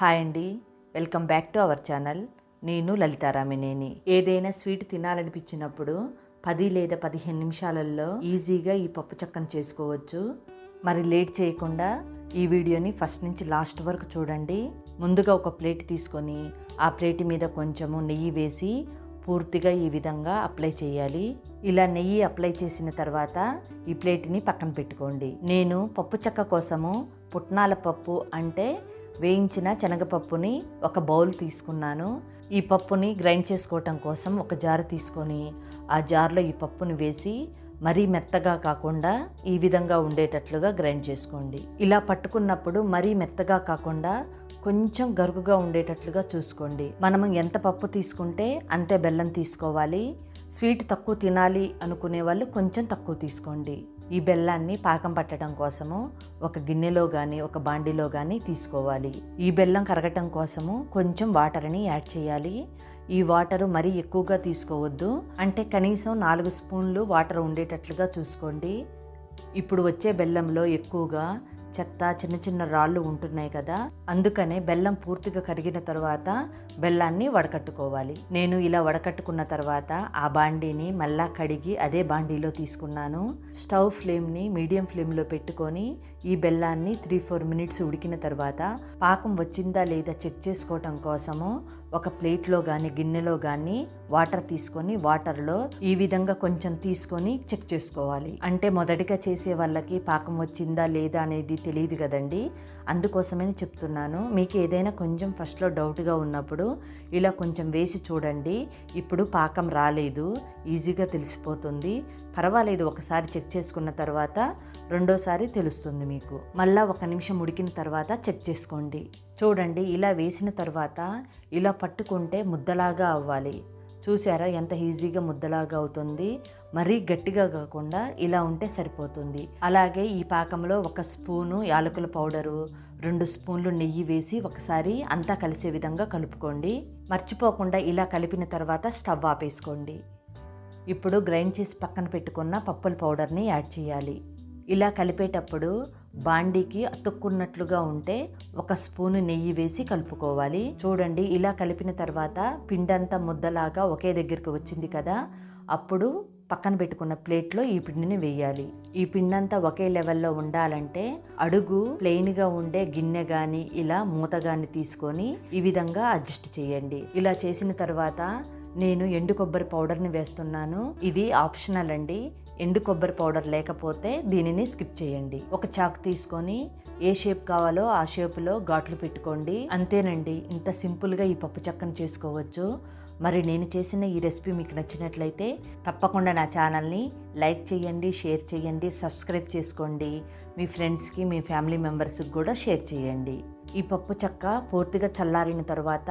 Hi అండి. Welcome back to our channel. నేను లలితారామినేని ఏదైనా స్వీట్ తినాలనిపించినప్పుడు పది లేదా పదిహేను నిమిషాలలో ఈజీగా ఈ పప్పు చక్కను చేసుకోవచ్చు. మరి లేట్ చేయకుండా ఈ వీడియోని ఫస్ట్ నుంచి లాస్ట్ వరకు చూడండి. ముందుగా ఒక ప్లేట్ తీసుకొని ఆ ప్లేట్ మీద కొంచెము నెయ్యి వేసి పూర్తిగా ఈ విధంగా అప్లై చేయాలి. ఇలా నెయ్యి అప్లై చేసిన తర్వాత ఈ ప్లేట్ని పక్కన పెట్టుకోండి. నేను పప్పు చెక్క కోసము పుట్నాల పప్పు అంటే వేయించిన శనగపప్పుని ఒక బౌల్ తీసుకున్నాను. ఈ పప్పుని గ్రైండ్ చేసుకోవటం కోసం ఒక జార్ తీసుకొని ఆ జార్లో ఈ పప్పుని వేసి మరీ మెత్తగా కాకుండా ఈ విధంగా ఉండేటట్లుగా గ్రైండ్ చేసుకోండి. ఇలా పట్టుకున్నప్పుడు మరీ మెత్తగా కాకుండా కొంచెం గరుగుగా ఉండేటట్లుగా చూసుకోండి. మనం ఎంత పప్పు తీసుకుంటే అంతే బెల్లం తీసుకోవాలి. స్వీట్ తక్కువ తినాలి అనుకునే వాళ్ళు కొంచెం తక్కువ తీసుకోండి. ఈ బెల్లాన్ని పాకం పట్టడం కోసము ఒక గిన్నెలో కానీ ఒక బాండిలో కానీ తీసుకోవాలి. ఈ బెల్లం కరగటం కోసము కొంచెం వాటర్ని యాడ్ చేయాలి. ఈ వాటరు మరీ ఎక్కువగా తీసుకోవద్దు. అంటే కనీసం నాలుగు స్పూన్లు వాటర్ ఉండేటట్లుగా చూసుకోండి. ఇప్పుడు వచ్చే బెల్లంలో ఎక్కువగా చెత్త చిన్న చిన్న రాళ్ళు ఉంటున్నాయి కదా. అందుకనే బెల్లం పూర్తిగా కరిగిన తర్వాత బెల్లాన్ని వడకట్టుకోవాలి. నేను ఇలా వడకట్టుకున్న తర్వాత ఆ బాండీని మళ్ళా కడిగి అదే బాండీలో తీసుకున్నాను. స్టవ్ ఫ్లేమ్ని మీడియం ఫ్లేమ్లో పెట్టుకొని ఈ బెల్లాన్ని త్రీ ఫోర్ మినిట్స్ ఉడికిన తర్వాత పాకం వచ్చిందా లేదా చెక్ చేసుకోవటం కోసము ఒక ప్లేట్లో కానీ గిన్నెలో కానీ వాటర్ తీసుకొని వాటర్లో ఈ విధంగా కొంచెం తీసుకొని చెక్ చేసుకోవాలి. అంటే మొదటిగా చేసే వాళ్ళకి పాకం వచ్చిందా లేదా అనేది తెలియదు కదండి. అందుకోసమని చెప్తున్నాను. మీకు ఏదైనా కొంచెం ఫస్ట్లో డౌట్గా ఉన్నప్పుడు ఇలా కొంచెం వేసి చూడండి. ఇప్పుడు పాకం రాలేదు. ఈజీగా తెలిసిపోతుంది. పర్వాలేదు ఒకసారి చెక్ చేసుకున్న తర్వాత రెండోసారి తెలుస్తుంది మీకు. మళ్ళా ఒక నిమిషం ఉడికిన తర్వాత చెక్ చేసుకోండి. చూడండి ఇలా వేసిన తర్వాత ఇలా పట్టుకుంటే ముద్దలాగా అవ్వాలి. చూసారా ఎంత ఈజీగా ముద్దలాగా అవుతుంది? మరీ గట్టిగా కాకుండా ఇలా ఉంటే సరిపోతుంది. అలాగే ఈ పాకంలో ఒక స్పూను యాలకుల పౌడరు రెండు స్పూన్లు నెయ్యి వేసి ఒకసారి అంతా కలిసే విధంగా కలుపుకోండి. మర్చిపోకుండా ఇలా కలిపిన తర్వాత స్టవ్ ఆపేసుకోండి. ఇప్పుడు గ్రైండ్ చేసి పక్కన పెట్టుకున్న పప్పుల పౌడర్ని యాడ్ చేయాలి. ఇలా కలిపేటప్పుడు బాండీకి అతుక్కున్నట్లుగా ఉంటే ఒక స్పూను నెయ్యి వేసి కలుపుకోవాలి. చూడండి ఇలా కలిపిన తర్వాత పిండంతా ముద్దలాగా ఒకే దగ్గరికి వచ్చింది కదా. అప్పుడు పక్కన పెట్టుకున్న ప్లేట్లో ఈ పిండిని వేయాలి. ఈ పిండంతా ఒకే లెవెల్లో ఉండాలంటే అడుగు ప్లెయిన్గా ఉండే గిన్నె కానీ ఇలా మూత కానీ తీసుకొని ఈ విధంగా అడ్జస్ట్ చేయండి. ఇలా చేసిన తర్వాత నేను ఎండు కొబ్బరి పౌడర్ని వేస్తున్నాను. ఇది ఆప్షనల్ అండి. ఎండు కొబ్బరి పౌడర్ లేకపోతే దీనిని స్కిప్ చేయండి. ఒక చాక్ తీసుకొని ఏ షేప్ కావాలో ఆ షేప్లో ఘాట్లు పెట్టుకోండి. అంతేనండి ఇంత సింపుల్గా ఈ పప్పు చక్కని చేసుకోవచ్చు. మరి నేను చేసిన ఈ రెసిపీ మీకు నచ్చినట్లయితే తప్పకుండా నా ఛానల్ని లైక్ చేయండి షేర్ చేయండి సబ్స్క్రైబ్ చేసుకోండి. మీ ఫ్రెండ్స్కి మీ ఫ్యామిలీ మెంబర్స్కి కూడా షేర్ చేయండి. ఈ పప్పు చెక్క పూర్తిగా చల్లారిన తర్వాత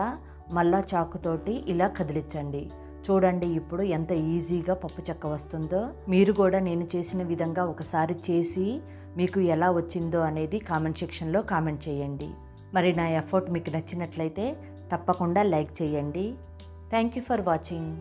మళ్ళా చాకుతోటి ఇలా కదిలించండి. చూడండి ఇప్పుడు ఎంత ఈజీగా పప్పు చెక్క వస్తుందో. మీరు కూడా నేను చేసిన విధంగా ఒకసారి చేసి మీకు ఎలా వచ్చిందో అనేది కామెంట్ సెక్షన్లో కామెంట్ చేయండి. మరి నా ఎఫర్ట్ మీకు నచ్చినట్లయితే తప్పకుండా లైక్ చేయండి. Thank you for watching.